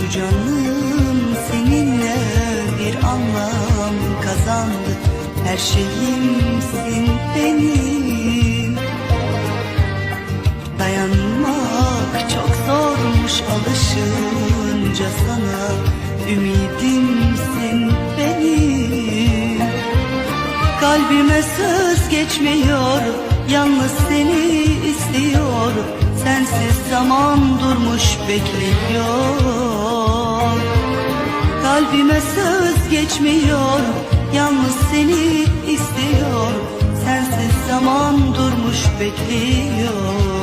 Şu canım seninle bir anlam kazandı. Her şeyimsin benim. Dayanmak çok zormuş alışınca sana. Ümidimsin benim. Kalbime söz geçmiyor Yalnız seni istiyor. Sensiz zaman durmuş bekliyor Kalbime söz geçmiyor Yalnız seni istiyor. Sensiz zaman durmuş bekliyor